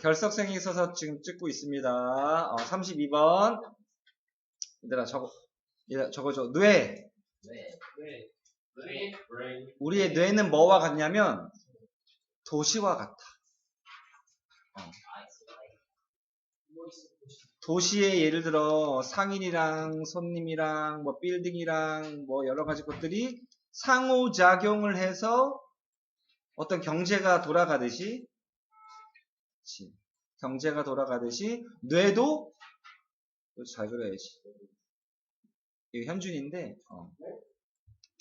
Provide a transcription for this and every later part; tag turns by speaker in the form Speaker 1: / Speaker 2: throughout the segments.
Speaker 1: 결석생이 있어서 지금 찍고 있습니다. 어, 32번. 얘들아, 저거, 얘들아, 저거, 저, 뇌.
Speaker 2: 네. 네. 브레인. 브레인.
Speaker 1: 우리의 뇌는 뭐와 같냐면, 도시와 같아. 도시에 예를 들어 상인이랑 손님이랑 뭐 빌딩이랑 뭐 여러 가지 것들이 상호작용을 해서 어떤 경제가 돌아가듯이 그치. 경제가 돌아가듯이 뇌도 잘 그려야지 이거 현준인데 어.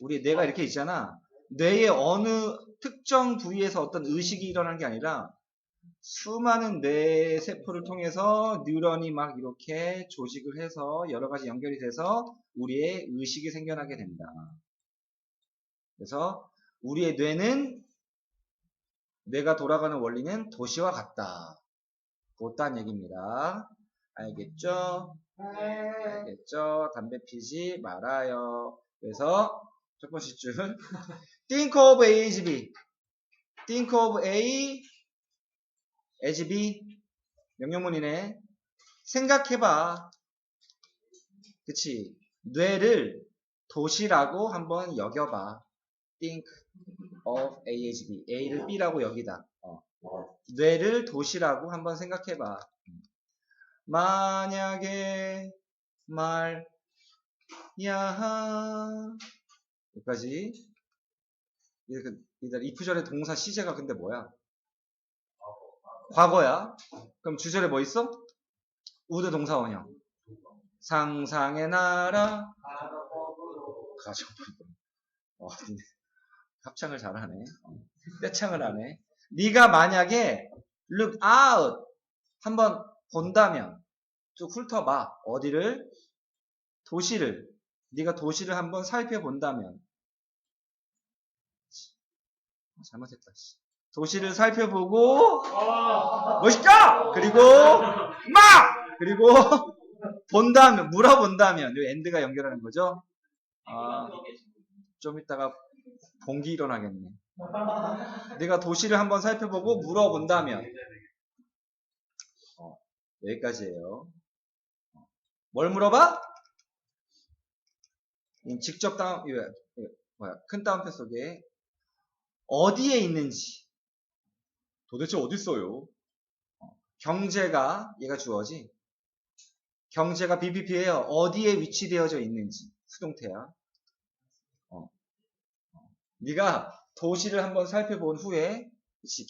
Speaker 1: 우리 뇌가 이렇게 있잖아 뇌의 어느 특정 부위에서 어떤 의식이 일어나는 게 아니라 수많은 뇌 세포를 통해서 뉴런이 막 이렇게 조직을 해서 여러 가지 연결이 돼서 우리의 의식이 생겨나게 된다. 그래서 우리의 뇌는 뇌가 돌아가는 원리는 도시와 같다. 그렇다는 얘기입니다. 알겠죠? 알겠죠? 담배 피지 말아요. 그래서 첫 번째 줄 Think of A is B. Think of A as B. 명령문이네. 생각해봐. 그치? 뇌를 도시라고 한번 여겨봐. Think of A as B. A를 B라고 여기다. 어. 뇌를 도시라고 한번 생각해봐. 만약에 말, 야, 여기까지. 이렇게, 이프절의 동사 시제가 근데 뭐야? 과거야. 그럼 주절에 뭐 있어? 우드 동사 원형. 상상의 나라, 가정부. 어, 합창을 잘하네. 어, 떼창을 하네. 네가 만약에 look out 한번 본다면 쭉 훑어봐. 어디를? 도시를. 네가 도시를 한번 살펴본다면 어, 잘못했다. 씨. 도시를 살펴보고 멋있다. 그리고 막 그리고 본다면 물어본다면 이 엔드가 연결하는 거죠. 아, 좀 이따가 봉기 일어나겠네. 내가 도시를 한번 살펴보고 물어본다면 어, 여기까지예요. 어, 뭘 물어봐? 이 직접 다운 뭐야 큰 다운표 속에 어디에 있는지 도대체 어디 있어요? 어, 경제가 얘가 주어지. 경제가 BPP예요. 어디에 위치되어져 있는지 수동태야. 네가 도시를 한번 살펴본 후에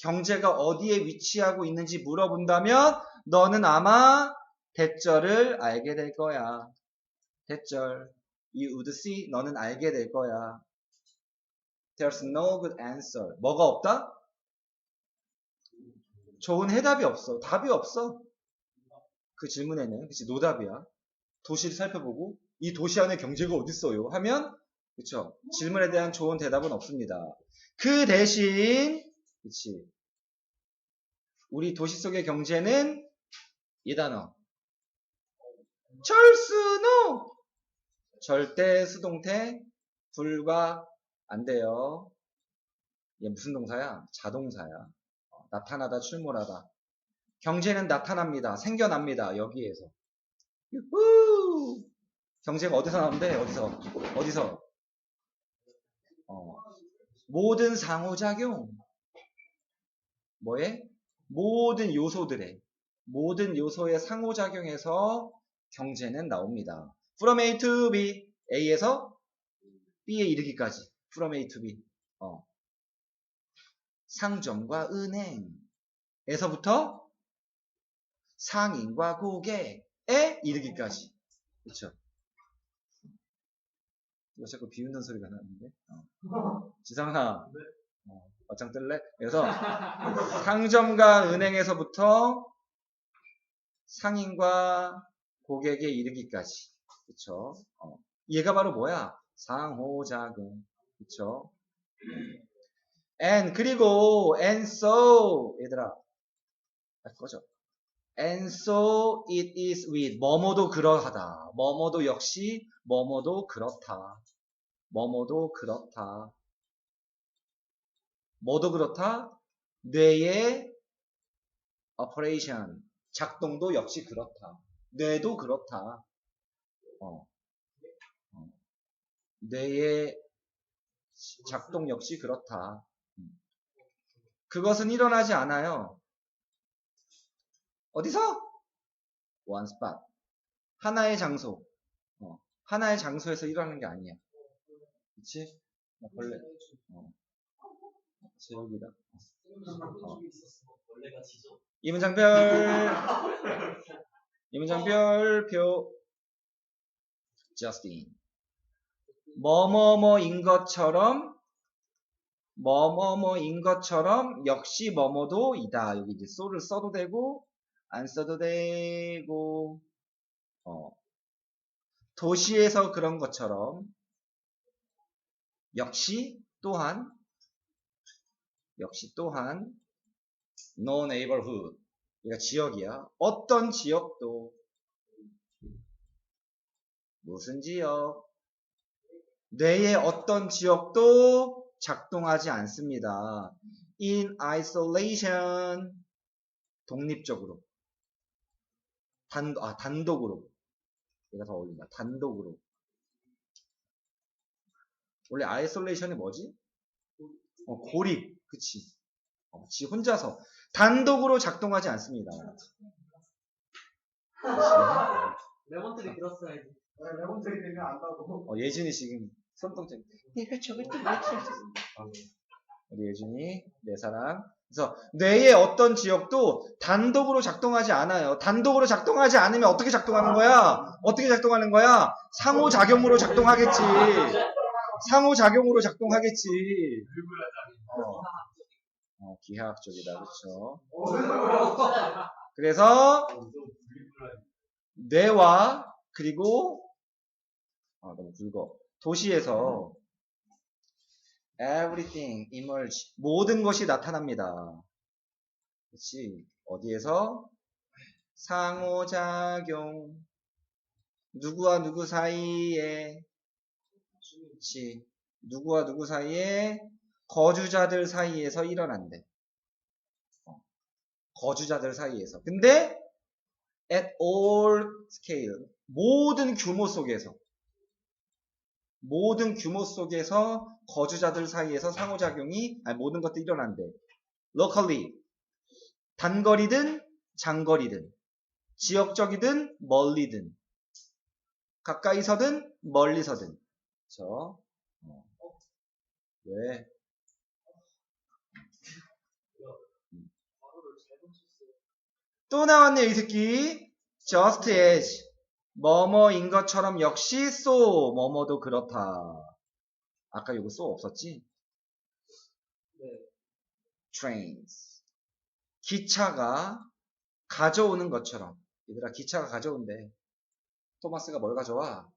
Speaker 1: 경제가 어디에 위치하고 있는지 물어본다면 너는 아마 대절을 알게 될 거야. 대절. You would see. 너는 알게 될 거야. There's no good answer. 뭐가 없다? 좋은 해답이 없어. 답이 없어. 그 질문에는 그치 노답이야. 도시를 살펴보고 이 도시 안에 경제가 어디 있어요? 하면 그쵸 질문에 대한 좋은 대답은 없습니다. 그 대신 그치 우리 도시 속의 경제는 이 단어 철수노 절대 수동태 불과 안 돼요. 얘 무슨 동사야? 자동사야. 어, 나타나다 출몰하다. 경제는 나타납니다. 생겨납니다. 여기에서. 유후! 경제가 어디서 나오는데? 어디서? 어디서? 어, 모든 상호작용. 뭐에? 모든 요소들의 모든 요소의 상호작용에서 경제는 나옵니다. From A to B. A에서 B에 이르기까지. From A to B. 어. 상점과 은행에서부터 상인과 고객에 이르기까지. 이 거 자꾸 비웃는 소리가 나는데? 어. 지상아, 어, 맞짱 뜰래? 그래서 상점과 은행에서부터 상인과 고객에 이르기까지. 그쵸? 어. 얘가 바로 뭐야? 상호작용. 그쵸? and, 그리고, and so, 얘들아. 아, 꺼져. And so it is with. 뭐뭐도 그러하다. 뭐뭐도 역시 뭐뭐도 그렇다. 뭐뭐도 그렇다. 뭐도 그렇다? 뇌의 operation 작동도 역시 그렇다. 뇌도 그렇다. 어. 어. 뇌의 작동 역시 그렇다. 음. 그것은 일어나지 않아요. 어디서? one spot. 하나의 장소. 어. 하나의 장소에서 일어나는 게 아니야. 그치? 나 벌레. 어. 제목이다.
Speaker 2: 원래가 지죠.
Speaker 1: 이문장별. 이 문장별 표. Justin. 뭐뭐뭐인 것처럼 뭐뭐뭐인 것처럼 역시 뭐뭐도 이다. 여기 이제 so를 써도 되고 안 써도 되고 어. 도시에서 그런 것처럼 역시 또한 역시 또한 no neighborhood 얘가 지역이야. 어떤 지역도 무슨 지역 뇌의 어떤 지역도 작동하지 않습니다. in isolation 독립적으로 단, 아, 단독으로 얘가 더 어울린다. 단독으로 원래 isolation이 뭐지? 어, 고립 그치 어, 지 혼자서 단독으로 작동하지 않습니다.
Speaker 2: 레몬트리 들었어야지.
Speaker 3: 레몬트리 되면 안다고.
Speaker 1: 어, 예준이 지금 손동작. 내가 저걸 또왜 키웠어? 우리 예준이 내 사랑. 그래서 뇌의 어떤 지역도 단독으로 작동하지 않아요. 단독으로 작동하지 않으면 어떻게 작동하는 거야? 어떻게 작동하는 거야? 상호작용으로 작동하겠지. 상호작용으로 작동하겠지. 어, 어, 기하학적이다, 그렇죠? 그래서 뇌와 그리고 아 너무 굵어 도시에서 everything emerge 모든 것이 나타납니다. 그렇지 어디에서? 상호작용. 누구와 누구 사이에? 그렇지 누구와 누구 사이에? 거주자들 사이에서 일어난대. 어, 거주자들 사이에서. 근데 at all scale 모든 규모 속에서 모든 규모 속에서 거주자들 사이에서 상호작용이 아니 모든 것들이 일어난대. locally 단거리든 장거리든 지역적이든 멀리든 가까이서든 멀리서든 그렇죠? 어. 왜? 또 나왔네 이 새끼 just as 뭐뭐인 것처럼 역시 so 뭐뭐도 그렇다 아까 이거 so 없었지?
Speaker 2: 네.
Speaker 1: trains 기차가 가져오는 것처럼 얘들아 기차가 가져온대 토마스가 뭘 가져와?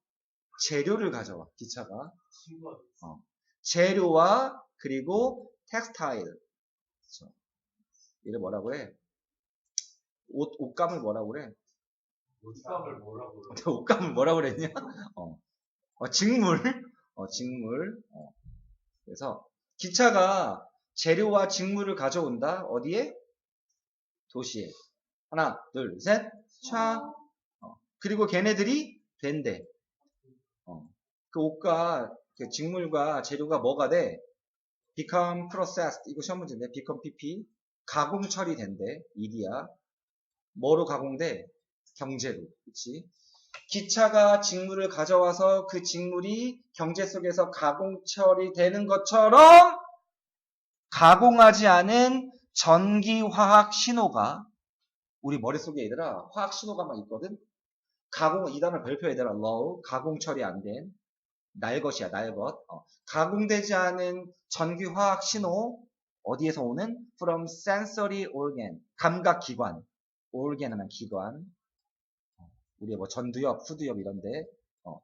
Speaker 1: 재료를 가져와 기차가
Speaker 2: 친구가
Speaker 1: 재료와 그리고 텍스타일 그쵸. 얘를 뭐라고 해? 옷, 옷감을 뭐라고 그래?
Speaker 2: 옷감을 뭐라고 그래?
Speaker 1: 옷감을 뭐라고 그랬냐? 어. 어, 직물. 어, 직물. 어. 그래서 기차가 재료와 직물을 가져온다. 어디에? 도시에. 하나, 둘, 셋. 차. 어. 그리고 걔네들이 된대. 어. 그 옷과 그 직물과 재료가 뭐가 돼? become processed. 이거 시험 문제인데. become pp. 가공 처리된대. 일이야. 뭐로 가공돼? 경제로. 그치? 기차가 직물을 가져와서 그 직물이 경제 속에서 가공 처리되는 것처럼 가공하지 않은 전기 화학 신호가 우리 머릿속에 얘들아 화학 신호가 막 있거든. 가공 이 단어 별표 얘들아 low 가공 처리 안 된 날것이야 날것 어, 가공되지 않은 전기 화학 신호 어디에서 오는 from sensory organ 감각 기관 organ 하면 기관 우리의 뭐 전두엽, 후두엽 이런데 어,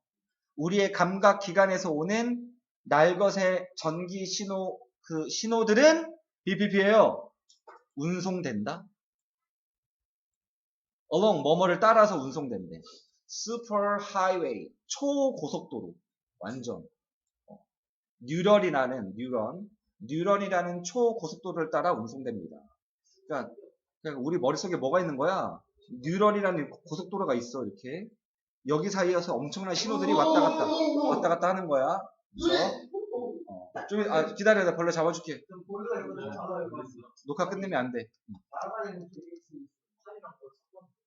Speaker 1: 우리의 감각 기관에서 오는 날것의 전기 신호 그 신호들은 BPP예요. 운송된다. along 뭐뭐를 따라서 운송된대. super highway 초고속도로 완전 어, 뉴럴이라는 뉴런 뉴런이라는 초고속도로를 따라 운송됩니다. 그러니까 그러니까 우리 머릿속에 뭐가 있는 거야? 뉴럴이라는 고속도로가 있어, 이렇게. 여기 사이에서 엄청난 신호들이 왔다 갔다, 왔다 갔다 하는 거야. 그래서, 어, 좀, 아, 기다려, 나 벌레 잡아줄게. 녹화 끝내면 안 돼.
Speaker 3: 섞어.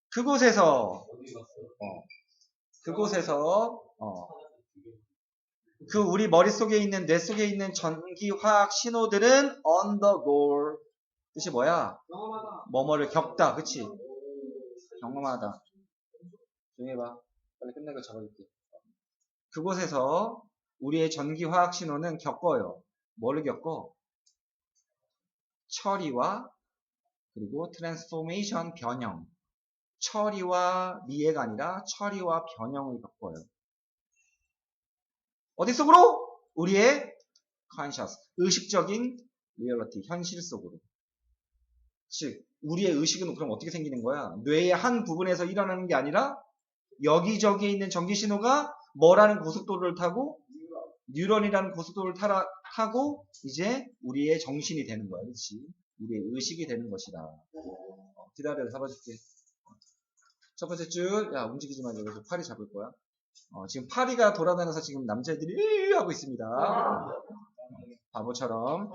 Speaker 1: 그곳에서,
Speaker 2: 갔어요?
Speaker 1: 그곳에서, 어, 그 우리 머릿속에 있는, 뇌 속에 있는 전기, 화학 신호들은 undergo. 뜻이 뭐야? 뭐뭐를 겪다, 그치? 경험하다. 조용히 해봐. 빨리 끝내고 적어줄게. 그곳에서 우리의 전기 화학 신호는 겪어요. 뭐를 겪어? 처리와 그리고 트랜스포메이션 변형. 처리와 미해가 아니라 처리와 변형을 겪어요. 어디 속으로? 우리의 conscious, 의식적인 리얼리티, 현실 속으로. 즉, 우리의 의식은 그럼 어떻게 생기는 거야? 뇌의 한 부분에서 일어나는 게 아니라 여기저기에 있는 전기 신호가 뭐라는 고속도로를 타고 뉴런이라는 고속도로를 타라, 타고 이제 우리의 정신이 되는 거야. 그렇지? 우리의 의식이 되는 것이다. 어, 기다려 잡아줄게. 첫 번째 줄, 야 움직이지 마. 여기서 파리 잡을 거야. 어, 지금 파리가 돌아다녀서 지금 남자애들이 하고 있습니다. 바보처럼.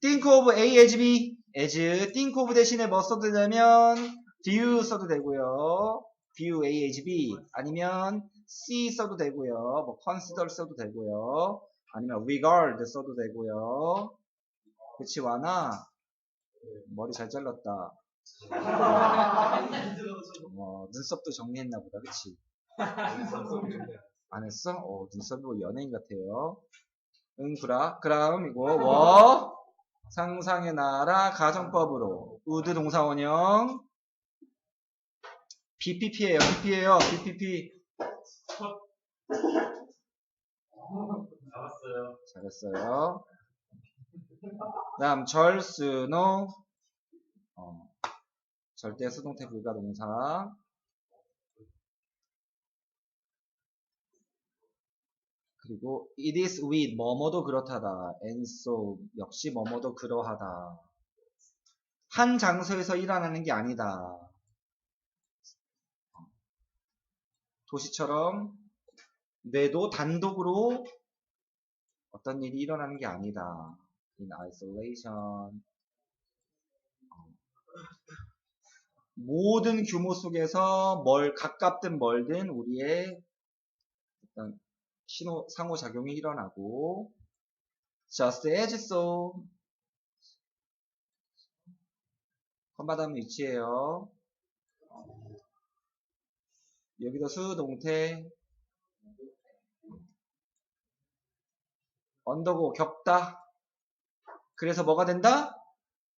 Speaker 1: think of A as B as think of 대신에 뭐 써도 되냐면 do 써도 되고요. view A as B 아니면 see 써도 되고요. 뭐 consider 써도 되고요. 아니면 regard 써도 되고요. 그치 와나 머리 잘 잘랐다. 어, 눈썹도 정리했나 보다. 그치? 안 했어? 어, 눈썹이 뭐 연예인 같아요. 응, 구라. 그다음이고, 워. 상상의 나라 가정법으로. 우드 동사원형. BPP예요, BP예요, BPP.
Speaker 2: 잡았어요.
Speaker 1: 잘했어요. 다음, 절수노. 어, 절대 수동태 불가 동사. 그리고 it is with 뭐뭐도 그렇다다. and so 역시 뭐뭐도 그러하다. 한 장소에서 일어나는 게 아니다. 도시처럼 뇌도 단독으로 어떤 일이 일어나는 게 아니다. in isolation. 어. 모든 규모 속에서 뭘 가깝든 멀든 우리의 어떤 신호 상호작용이 일어나고 just as so 컨바다음 위치에요. 여기도 수동태 언더고 겪다. 그래서 뭐가 된다?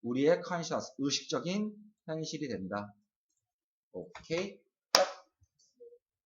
Speaker 1: 우리의 conscious 의식적인 현실이 된다. 오케이.